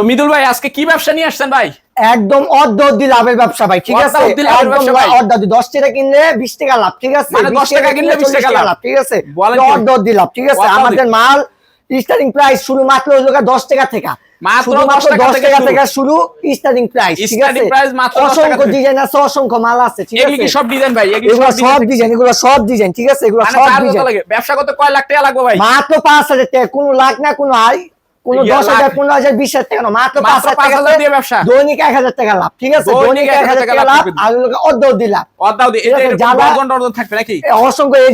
তো মিদুল ভাই আজকে কি ব্যবসা নিয়ে আসছেন ভাই? একদম অর্ধ লাভের ব্যবসা ভাই ঠিক আছে? অর্ধ দশ টাকা কিনলে বিশ টাকা লাভ ঠিক আছে? মানে 10 টাকা কিনলে 20 টাকা লাভ। ঠিক আছে? অর্ধ অর্ধি লাভ ঠিক আছে? আমাদের মাল স্টার্টিং প্রাইস শুরু মাত্র হলো দশ টাকা থেকে। মাত্র 10 টাকা থেকে শুরু। স্টার্টিং প্রাইস ঠিক Starting আছে? price মাত্র অসংখ্য ডিজাইন আছে অসংখ্য মাল আছে সব ডিজাইন ভাই? এগুলো সব ডিজাইন এগুলো সব ডিজাইন ঠিক আছে? এগুলো মানে সব ডিজাইন ব্যবসা করতে কয় লাখ টাকা লাগবে ভাই? মাত্র পাঁচ হাজার টাকা কোনো লাখ না কোনো আই কোনো দশ হাজার পনেরো হাজার বিশ হাজার টাকা মাত্র পাঁচ হাজার টাকা দিয়ে ব্যবসা। দৈনিক এক হাজার টাকা লাভ ঠিক আছে? দৈনিক দৈনিক এক হাজার টাকা লাভ আর অর্ধ অর্ধি লাভ অর্ধাও দিয়ে ঠিক আছে, এটা যারা- ডজন ডজন থাকবে নাকি? অসংখ্য এই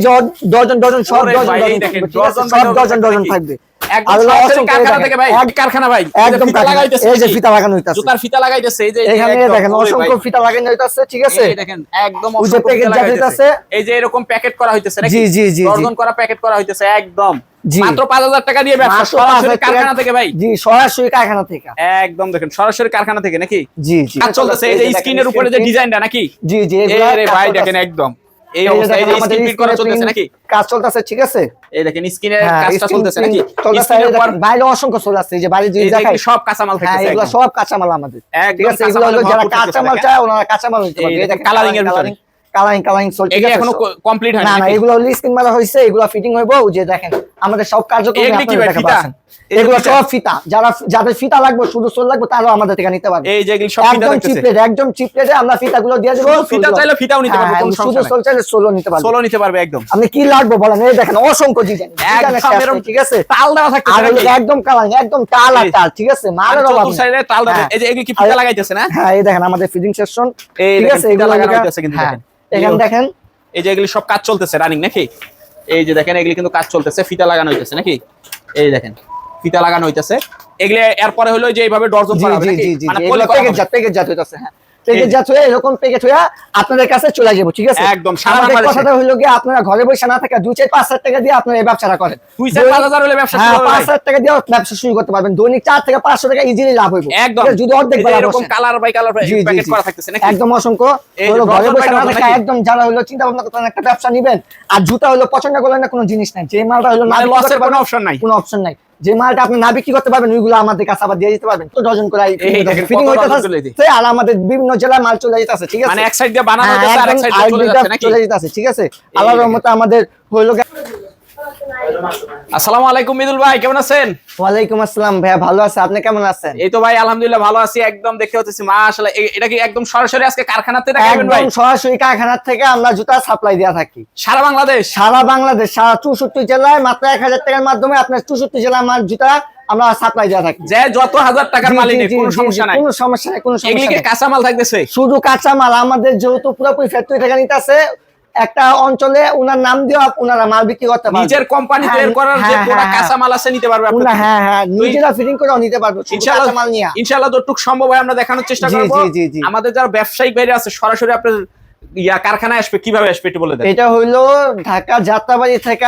ডজন ডজন সব ডজন ভাই, এই ডজন দেখেন, থাকবে, ঠিক আছে? ডজন সব ডজন ডজন থাকবে। ডজন নাকি? থাকবে। একদম আর হলো সরাসরি অসংখ্য কারখানা থেকে ভাই এক- কারখানা ভাই। একদম লাগাইতেছে এই যে ফিতা লাগানো হইতাছে। জুতার ফিতা লাগাইতেছে এই যে এখানে দেখেন অসংখ্য ফিতা লাগানো হইতাছে ঠিক আছে? দেখেন একদম অসংখ্য প্যাকেট। হইতাছে। এই যে এরকম প্যাকেট করা হইতেছে জি, জি, জি। করা প্যাকেট করা হইতেছে একদম। জি। মাত্র 5000 টাকা দিয়ে পাঁচ সরাসরি হাজার টাকা- কারখানা থেকে ভাই। জি সরাসরি কারখানা থেকে। একদম দেখেন সরাসরি কারখানা থেকে নাকি? জি জি। চলতেছে এই যে স্ক্রিনের উপরে যে ডিজাইনটা নাকি? জি জি এই এগুলা রে কাজ ভাই দেখেন একদম। এই এই এই দেখেন যে আমাদের স্ক্রিন প্রিন্ট করা চলতেছে নাকি? কাজ চলতেছে ঠিক আছে? এই দেখেন স্ক্রিনের কাজটা চলতেছে নাকি? চলতেছে, স্ক্রিনের এই উপর দেখেন, বাইরে অসংখ্য চলে আসছে এই যে বাইরে যে দেখাই। সব কাঁচামাল হ্যাঁ এগুলো। সব কাঁচামাল আমাদের। একদম ঠিক আছে এগুলো হলো যারা কাঁচামাল দেখেন। চায় ওনারা কাঁচামাল নিতে এই পারবে এই দেখেন, দেখেন এর ভিতরে। কালারিং কালারিং চলছে এগুলি এখনও কমপ্লিট হয় না? এগুলো স্ক্রিন মারা হয়েছে এগুলো ফিটিং হইব যে দেখেন আমাদের সব কার্যক্রম এগুলি ফিতা? সব যারা যাদের ফিতা লাগবে শুধু সোল লাগবে তারাও আমাদের থেকে নিতে পারবে। এই যে সব ফিতা একদম চিপ রেটে একদম চিপ রেটে আমরা ফিতাগুলো দিয়ে দেবো ফিতা চাইলে ফিতাও নিতে পারবে, হ্যাঁ, কোনো শুধু সোল চাইলে সোলও নিতে পারবে। সোলো নিতে পারবে একদম। আপনি কি লাগবে বলেন? এই দেখেন অসংখ্য ডিজাইন একদম ঠিক আছে? তাল দেওয়া আর একদম কালারিং একদম টাল আর টাল ঠিক আছে? মালের অভাব সাইডে তাল দেওয়া হ্যাঁ। এই যে এগুলি কি ফিতা লাগাইতেছে না? হ্যাঁ এই দেখেন আমাদের ফিটিং সেকশন এই ঠিক আছে? এগুলো লাগানো লাগা- কিন্তু হ্যাঁ দেখেন। এখানে দেখেন। এই যে এগুলি সব কাজ চলতেছে রানিং নাকি? এই যে দেখেন এগুলি কিন্তু কাজ চলতেছে ফিতা লাগানো হইতেছে নাকি এই দেখেন ফিতা লাগানো হইতেছে এগুলি এরপরে হলো যে এইভাবে ডর্জন করা হবে নাকি? মানে এগুলো পলি করা প্যাকেট হবে। জাত প্যাকেট জাত হইতাছে হ্যাঁ হয়ে এরকম হয়ে আপনাদের কাছে চলে যাব ঠিক আছে? একদম, আমাদের কথাটা কি আপনারা ঘরে বসে না থাকা দুই চার পাঁচ হাজার টাকা দিয়ে আপনারা এই ব্যবসাটা করেন। দুই চার পাঁচ হাজার হলে ব্যবসা হ্যাঁ পাঁচ হাজার টাকা দিয়ে ব্যবসা শুরু করতে পারবেন। দৈনিক চার থেকে পাঁচশো টাকা ইজিলি লাভ হইব। একদম। যদি অর্ধেক এই যে বেলা এরকম কালার বাই কালার জি, জি, প্যাকেট করা থাকতেছে নাকি? একদম অসংখ্য। হলো ঘরে বসে না থাকা একদম যারা হলো চিন্তা ভাবনা একটা ব্যবসা নিবেন। আর জুতা হলো পছন্দ করলেন না কোনো জিনিস নাই। যে মালটা হলো না মানে লসের কোনো অপশন নাই। কোনো অপশন নাই। যে মালটা আপনি না বিক্রি করতে পারবেন ওইগুলো আমাদের কাছে আবার দিয়ে দিতে পারবেন তো ডজন করে ফিটিং কত হইতে ডজন চলে যেতে। আর আমাদের বিভিন্ন জেলায় মাল চলে যেতেছে ঠিক আছে মানে এক সাইড দিয়ে বানানো হচ্ছে আর এক সাইড দিয়ে চলে যাচ্ছে যেতেছে ঠিক আছে আল্লাহর। রহমতে আমাদের হইল আসসালামু আলাইকুম মিদুল ভাই কেমন আছেন? ওয়ালাইকুম আসসালাম ভাইয়া ভালো আছে? আপনি কেমন আছেন? এই তো ভাই আলহামদুলিল্লাহ ভালো আছি একদম দেখতে হচ্ছে মাশাআল্লাহ এটা কি একদম সরাসরি আজকে কারখানাতে দেখাবেন ভাই? একদম সরাসরি কারখানার থেকে আমরা জুতা সাপ্লাই থাকি। সারা বাংলাদেশ? সারা বাংলাদেশ সারা চৌষট্টি জেলায় মাত্র এক হাজার টাকার মাধ্যমে আপনার চৌষট্টি জেলার আমার জুতা আমরা সাপ্লাই দেওয়া থাকি। যে যত হাজার টাকার জি, কোনো সমস্যা নাই। কোনো সমস্যা নাই কোনো সমস্যা কাঁচা মাল থাকতেছে? শুধু কাঁচা মাল আমাদের যেহেতু পুরোপুরি ফ্যাক্টরি থেকে নিতেছে একটা অঞ্চলে ওনার নাম দিয়ে ওনারা মাল বিক্রি করতে পারবে। নিজের কোম্পানি হ্যাঁ, তৈরি করার যে হ্যাঁ, পুরো হ্যাঁ, কাঁচা মাল আছে নিতে পারবে উনা আপনি হ্যাঁ হ্যাঁ নিজেরা ফিটিং করেও নিতে পারবে ইনশাআল্লাহ মাল নিয়ে। ইনশাআল্লাহ যতটুকু সম্ভব হয় আমরা দেখানোর চেষ্টা করব। জি, জি, জি। আমাদের যারা ব্যবসায়িক বাইরে আছে সরাসরি আপনার ইয়া কারখানায় আসবে কীভাবে আসবে একটু বলে দেন। এটা হইল ঢাকা যাত্রাবাড়ি থেকে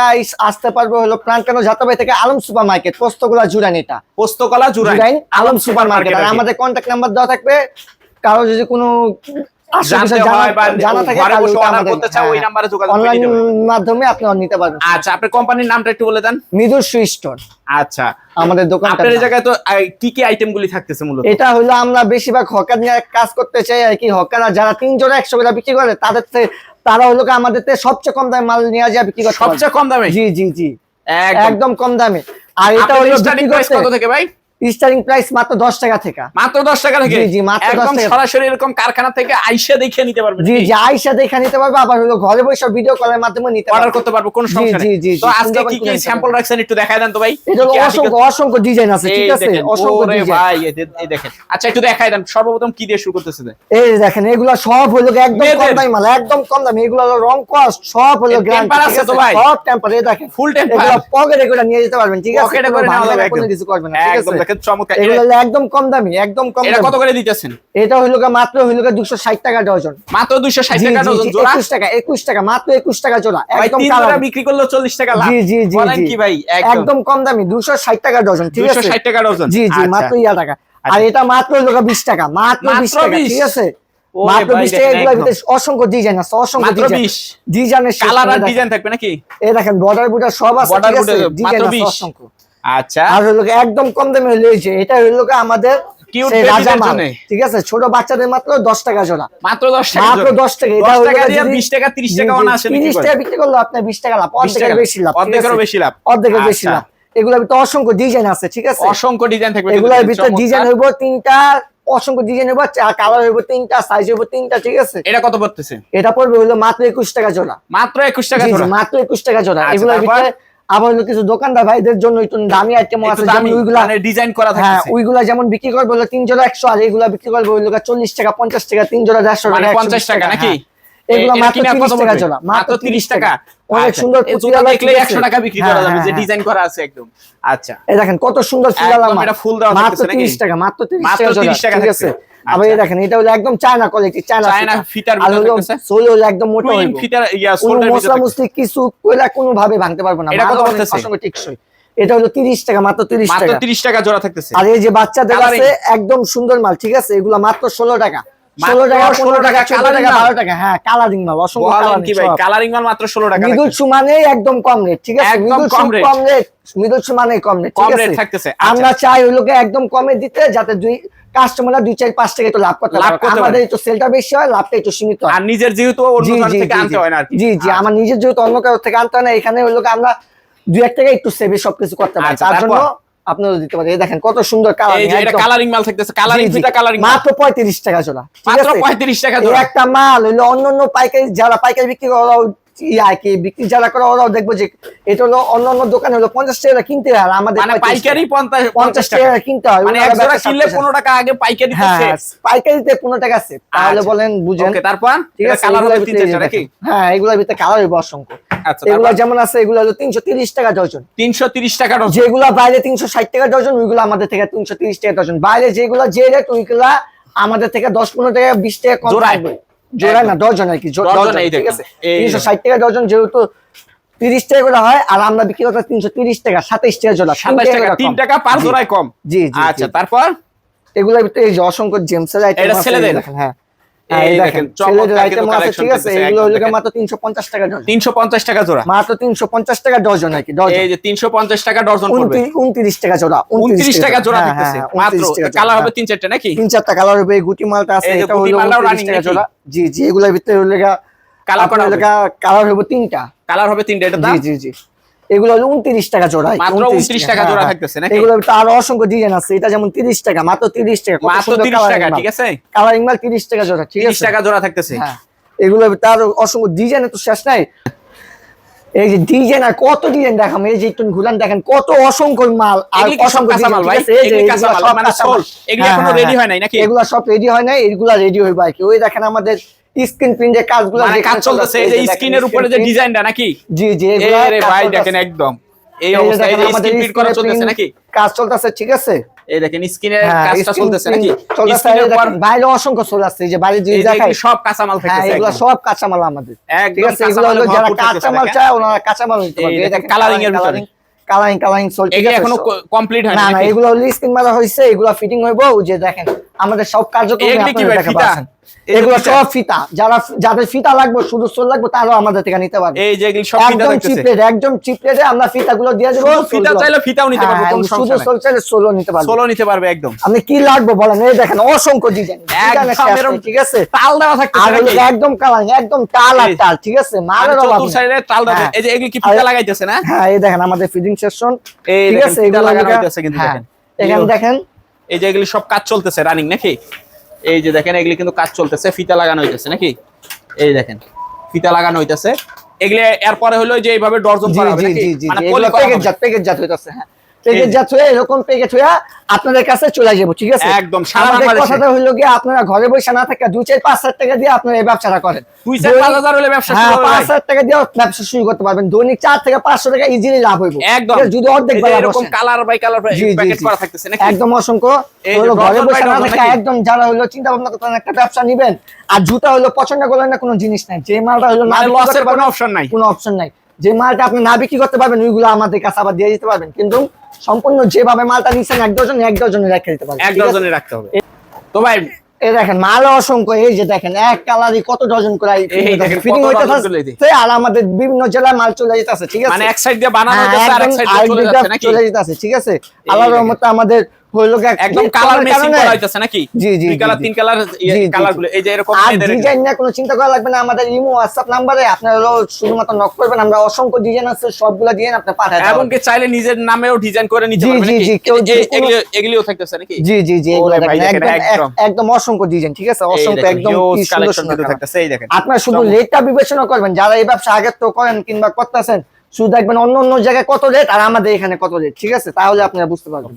আসতে পারবে হলো প্রাণকানো যাত্রাবাড়ি থেকে আলম সুপার মার্কেট পোস্তগুলা জুরান এটা। পোস্তকলা জুরাইন জুরাইন আলম সুপার মার্কেট আর আর আমাদের কন্ট্যাক্ট নাম্বার দেওয়া থাকবে। কারও যদি কোনো আমাদের- আপনার জায়গায় তো কি কি আইটেম গুলি থাকতেছে মূলত? এটা হলো আমরা বেশিরভাগ হকার নিয়ে কাজ করতে চাই আর কি হকাররা যারা তিন জোড়া একশো করে বিক্রি করে তাদের তারা হলো আমাদের সবচেয়ে কম দামে মাল নিয়ে যায় বিক্রি করে সবচেয়ে কম দামে? জি জি জি। একদম। কম দামে। আর এটা হলো কত থেকে ভাই? স্টার্টিং প্রাইস মাত্র দশ টাকা থেকে। মাত্র দশ টাকা থেকে? জি, জি, মাত্র 10 একদম টাকা। সরাসরি এরকম কারখানা থেকে আইসা দেখে নিতে পারবে। জি জি আইসা দেখে নিতে পারবে আবার হলো ঘরে বসে ভিডিও কলের মাধ্যমে নিতে অর্ডার করতে পারব কোনো সমস্যা নেই। জি, জি, তো আজকে কি কি স্যাম্পল রাখছেন একটু দেখায় দেন তো ভাই। এটা হলো অসংখ্য অসংখ্য ডিজাইন আছে ঠিক আছে? অসংখ্য ওরে ডিজাইন ভাই এই দেখেন। আচ্ছা একটু দেখায় দেন সর্বপ্রথম কি দিয়ে শুরু করতেছে এই দেখেন এগুলো সব হলো একদম কম। দামি মাল একদম কম দামি এগুলো হলো রং কস্ট সব হলো temper আছে তো ভাই? সব টেম্পার এই দেখেন। ফুল temper? এগুলো পকেটে করে নিয়ে যেতে পারবেন ঠিক আছে? পকেটে করে নেওয়া ভাঙবে যাবে না, কোনো। কিছু করবে না ঠিক আছে? দেখেন চমৎকার। এগুলো এটা- একদম কম দামি একদম কম এটা কত করে দিতেছেন? এটা হইল মাত্র হইল টাকা ডজন। মাত্র দুইশো ষাট জি, টাকা ডজন জোড়া? একুশ টাকা একুশ টাকা মাত্র একুশ টাকা জোড়া একদম কালার। বিক্রি করলেও চল্লিশ টাকা লাভ। জি জি জি বলেন কি ভাই একদম। একদম কম দামি দুশো ষাট টাকা ডজন ঠিক আছে? ষাট টাকা ডজন। জি জি। মাত্র টাকা। আর। এটা মাত্র হলো বিশ টাকা মাত্র মাত্র বিশ টাকা ঠিক আছে? মাত্র ভাই, বিশ দেখেন টাকা এগুলোর ভিতরে অসংখ্য ডিজাইন আছে অসংখ্য ডিজাইন 20 ডিজাইনের কালার আর দেখেন। ডিজাইন থাকবে নাকি? এই দেখেন বর্ডার বুটার সব আছে ঠিক আছে? ডিজাইন আছে অসংখ্য। আচ্ছা। আর হলো একদম কম দামে হলো এটা হলো আমাদের। ঠিক আছে? ছোট বাচ্চাদের মাত্র দশ টাকা জোড়া। মাত্র দশ টাকা মাত্র দশ টাকা। এটা বিশ ত্রিশ বিক্রি তিরিশ টাকা বিক্রি করলে আপনার বিশ টাকা লাভ 20 অর্ধেকের বেশি লাভ ঠিক অর্ধেকেরও বেশি লাভ। অর্ধেকের বেশি আচ্ছা। লাভ। এগুলোর ভিতরে অসংখ্য ডিজাইন আছে ঠিক আছে? অসংখ্য ডিজাইন থাকবে এগুলোর ভিতরে ডিজাইন হইব তিনটা অসংখ্য ডিজাইন হইব কালার হইব তিনটা সাইজ হইব তিনটা ঠিক আছে? এটা কত পড়তেছে? এটা পড়বে হলো মাত্র একুশ টাকা জোড়া। মাত্র একুশ টাকা মাত্র একুশ টাকা জোড়া। আচ্ছা, এগুলোর ভিতরে আবার হলো কিছু দোকানদার ভাইদের জন্য একটু দামি আইটেম আছে দামি যেমন ওইগুলা মানে ডিজাইন করা থাকে হ্যাঁ ওইগুলা যেমন বিক্রি করবে হলো তিন জোড়া একশো আর এগুলা বিক্রি করবে ওইগুলো চল্লিশ টাকা পঞ্চাশ টাকা তিন জোড়া দেড়শো মানে টাকা, 50 টাকা নাকি? হ্যাঁ। এগুলো মাত্র কিনা তিরিশ কত টাকা জোড়া মাত্র 30 টাকা অনেক আচ্ছা, সুন্দর জুতা দেখলে 100 টাকা বিক্রি হ্যাঁ, করা যাবে হ্যাঁ, যে হ্যাঁ। ডিজাইন করা আছে একদম আচ্ছা এই দেখেন কত সুন্দর একদম এটা ফুল দেওয়া মাত্র থাকতেছে নাকি? তিরিশ টাকা মাত্র তিরিশ মাত্র টাকা জোড়া 30 টাকা ঠিক আছে। আবার আচ্ছা। দেখেন এটা হলো একদম চায়না কোয়ালিটি চায়না চায়না ফিটার সোল হলো একদম মোটা হইব। ফিটার ইয়া মশলা মুসলি কিছু কইলা কোনো ভাবে ভাঙতে পারব না। এটা কত? অসংখ্য টেকসই। এটা হলো তিরিশ টাকা মাত্র তিরিশ মাত্র টাকা। 30 টাকা জোড়া থাকতেছে। আর এই যে বাচ্চাদের? আছে একদম সুন্দর মাল ঠিক আছে? এগুলা মাত্র ষোলো টাকা মাত্র ষোলো টাকা 16 ষোলো টাকা। টাকা চোদ্দ colouring টাকা মাল? বারো টাকা কালারিং মাল অসংখ্য বলেন coloring কি ভাই সব। কালারিং মাল মাত্র 16 টাকা মিডল থাকতেছে। শু একদম কম রেট ঠিক আছে একদম কম শু rate। কম রেট মিডল শু কম রেট ঠিক আছে থাকতেছে। আমরা চাই ওই লোকে একদম কমে দিতে যাতে দুই কাস্টমাররা দুই চার পাঁচ টাকা একটু লাভ করতে লাভ করতে আমাদের একটু সেলটা বেশি হয় লাভটা একটু সীমিত আর নিজের যেহেতু অন্য জি জি থেকে আনতে হয় না জি জি আচ্ছা। আমার নিজের যেহেতু অন্য কারও থেকে আনতে হয় না এখানে ওই লোক আমরা দুই এক টাকা একটু সেভে সবকিছু করতে পারি আচ্ছা, তার জন্য? আপনারা দিতে পারেন। এই দেখেন কত সুন্দর কালার এটা কালারিং মাল থাকতেছে কালারিং কালারিং মাত্র পঁয়ত্রিশ টাকা জোড়া মাত্র 35 টাকা জোড়া। একটা মাল হইল অন্য অন্য পাইকারি যারা পাইকারি বিক্রি করে ওরাও বিক্রি যারা করে ওরাও দেখব যে এটা হলো দোকানে হলো পঞ্চাশ টাকা কিনতে হয় আমাদের মানে 35 পাইকারি টাকা। 50 পঞ্চাশ টাকা কিনতে হয় মানে জোড়া কিনলে। 15 টাকা আগে পাইকারি হ্যাঁ পাইকারিতে পনেরো টাকা আছে। তাহলে আচ্ছা। বলেন বুঝেন। তারপর? ঠিক আছে। হ্যাঁ এগুলোর ভিতরে কালার হইব অসংখ্য। এগুলো তারপর? যেমন আছে এগুলো হলো তিনশো তিরিশ টাকা ডজন। 330 টাকা ডজন। যেগুলা বাইরে তিনশো ষাট টাকা ডজন ওইগুলো আমাদের থেকে তিনশো তিরিশ টাকা ডজন। বাইরে যেগুলো যে রেট ওইগুলা আমাদের থেকে দশ পনেরো টাকা বিশ টাকা কম? থাকবে। জোড়া না ডজন আর কি ঠিক আছে? তিনশো ষাট টাকা ডজন যেহেতু তিরিশ টাকা করে হয় আর আমরা বিক্রি করতে তিনশো তিরিশ টাকা সাতাইশ টাকা জোড়া তিন 27 টাকা করে 3 কম। টাকা পার জি। জোড়ায় কম। জি জি আচ্ছা তারপর? এগুলোর এই যে অসংখ্য জেমসের আইটেম ছেলেদের? হ্যাঁ। এই হ্যাঁ, দেখেন, ঠিক আছে এগুলো হলো মাত্র টাকা ডজন। 350 টাকা জোড়া। মাত্র তিনশো পঞ্চাশ টাকা ডজন আর কি ডজন? এই যে 350 টাকা ডজন পড়বে। টাকা জোড়া 29 টাকা জোড়া। হ্যাঁ, হ্যাঁ, মাত্র টাকা কালার হবে তিন চারটা নাকি? তিন চারটা কালার হবে গুটি মালটা আছে এটা হলো 29 টাকা জোড়া। জি জি এগুলোর ভিতরে হলো কালার করা? কালার হবে। তিনটা। কালার হবে তিনটা এটা জি জি জি। এগুলো হলো উনত্রিশ টাকা জোড়া। মাত্র 29 টাকা জোড়া থাকতেছে নাকি? এগুলো অসংখ্য ডিজাইন আছে। এটা যেমন তিরিশ টাকা মাত্র তিরিশ টাকা। মাত্র 30 টাকা ঠিক আছে? কালারিং মাল তিরিশ টাকা জোড়া ঠিক আছে? টাকা জোড়া থাকতেছে। হ্যাঁ। এগুলো তার অসংখ্য ডিজাইন তো শেষ নাই। এই যে ডিজাইন আর কত ডিজাইন দেখাম? এই যে একটু ঘুরান দেখেন কত অসংখ্য মাল আর অসংখ্য মাল ভাই? এগুলি সব মানে। মাল। এগুলি হ্যাঁ, হ্যাঁ, হ্যাঁ। হয় নাই নাকি? এগুলো সব রেডি হয় নাই এগুলা রেডি আর কি। ওই দেখেন আমাদের স্ক্রিন প্রিন্টের কাজগুলো মানে কাজ চলতেছে এই যে স্ক্রিনের উপরে যে ডিজাইনটা নাকি? জি জি এ এগুলা রে ভাই দেখেন একদম। এই এই যে অবস্থা এই যে স্ক্রিন প্রিন্ট করা চলতেছে নাকি? কাজ চলতেছে ঠিক আছে? এই দেখেন স্ক্রিনের হ্যাঁ, কাজটা চলতেছে নাকি? স্ক্রিনের এই পর দেখেন, বাইরে অসংখ্য চলে আসছে এই যে বাইরে যে দেখাই। সব কাঁচামাল হ্যাঁ থাকতেছে এগুলো সব কাঁচামাল আমাদের ঠিক আছে? এগুলো হলো যারা কাঁচামাল। চায় ওনারা কাঁচামাল নিতে পারবে। এই দেখেন, coloring এর ভিতরে। কালারিং কালারিং কালারিং চল ঠিক এগুলি এখনও কমপ্লিট হয় না না? এগুলো লিস্টিং মারা হয়েছে এগুলো ফিটিং হইব যে দেখেন। আমাদের সব কার্যক্রম এগুলি ফিতা? এগুলো সব ফিতা। যারা যাদের ফিতা লাগবে শুধু সোল লাগবে তারাও আমাদের থেকে নিতে পারবে। এই যে সব একদম থাকতেছে একদম চিপ আমরা ফিতাগুলো দিয়ে দেবো ফিতা চাইলে ফিতাও নিতে পারবে হ্যাঁ, শুধু সোল চাইলে সোলও নিতে পারবে। সোলো নিতে পারবে একদম। আপনি কি লাগবে বলেন? এই দেখেন অসংখ্য ডিজাইন একদম ঠিক আছে? তাল দেওয়া নাকি? একদম কালারিং একদম আর এই- ঠিক আছে? মানে মালের অভাব সাইডে তাল দেওয়া হ্যাঁ। এই যে এগুলি কি ফিতা লাগাইতেছে না? হ্যাঁ এই দেখেন আমাদের ফিডিং সেকশন এই ঠিক দেখেন আছে? ফিতা লাগানো হইতেছে কিন্তু দেখেন। এখানে দেখেন এই যে এগুলি সব কাজ চলতেছে রানিং নাকি? এই যে দেখেন এগুলি কিন্তু কাজ চলতেছে ফিতা লাগানো হইতেছে নাকি? এই দেখেন ফিতা লাগানো হইতেছে। এগুলি এরপরে হলো যে এইভাবে ডর্জন করা হবে মানে প্যাকেজ। জাত প্যাকেজ জাত হইতাছে হ্যাঁ। প্যাকেজ এই- জাত হয়ে এরকম আপনাদের কাছে চলে যাব ঠিক আছে? একদম। কথাটা গিয়ে আপনারা ঘরে বসে না থেকে দুই চার পাঁচ হাজার টাকা দিয়ে আপনারা এই ব্যবসাটা করেন। পাঁচ হাজার হ্যাঁ শুরু হবে পাঁচ ভাই। হাজার টাকা দিয়ে ব্যবসা শুরু করতে পারবেন। দৈনিক চার থেকে পাঁচশো টাকা ইজিলি লাভ হইব। একদম। যদি অর্ধেক এই যে বেলা এরকম বসেন। কালার বাই কালার জি, জি, প্যাকেট জি। করা থাকতেছে নাকি? একদম অসংখ্য। ঘরে বসে না একদম যারা হলো চিন্তা ভাবনা একটা ব্যবসা নিবেন। আর জুতা হলো পছন্দ করলেন না কোনো জিনিস নাই। যে মালটা হলো না মানে কোনো অপশন নাই। কোনো অপশন নাই। যে মালটা আপনি না বিক্রি করতে পারবেন ওইগুলো আমাদের কাছে আবার দিয়ে দিতে পারবেন। কিন্তু সম্পূর্ণ যেভাবে মালটা নিচ্ছেন এক ডজন এক ডজনে রেখে দিতে পারবেন। এক ডজনে রাখতে হবে। তো ভাই এই দেখেন মাল অসংখ্য এই যে দেখেন এক কালারই কত ডজন করে ফিটিং আর আমাদের বিভিন্ন জেলায় মাল চলে যেতেছে ঠিক আছে? মানে এক সাইড দিয়ে বানানো হ্যাঁ, আর এক সাইড চলে যাচ্ছে নাকি? চলে যেতেছে ঠিক আছে? আল্লাহর। রহমতে আমাদের হইল একদম কালার ম্যাচিং করা হইতেছে নাকি? জি, জি, কালার তিন কালার জি, জি, কালারগুলো এই যে এরকম ডিজাইন নিয়ে কোনো চিন্তা করা লাগবে না আমাদের ইমো হোয়াটসঅ্যাপ নাম্বারে আপনারা শুধুমাত্র নক করবেন আমরা অসংখ্য ডিজাইন আছে সবগুলো ডিজাইন আপনি এবং কি চাইলে নিজের নামেও ডিজাইন করে নিতে জি, পারবেন জি, নাকি? জি, এগুলিও এগুলিও থাকতেছে নাকি? জি জি জি একদম একদম। অসংখ্য ডিজাইন ঠিক আছে? অসংখ্য একদম কি সুন্দর সুন্দর থাকতেছে, এই দেখেন। আপনার শুধু। রেটটা বিবেচনা করবেন যারা এই ব্যবসা আগে তো করেন কিংবা করতেছেন শুধু দেখবেন অন্য অন্য জায়গায় কত রেট আর আমাদের এখানে কত রেট ঠিক আছে? তাহলে আপনারা বুঝতে পারবেন।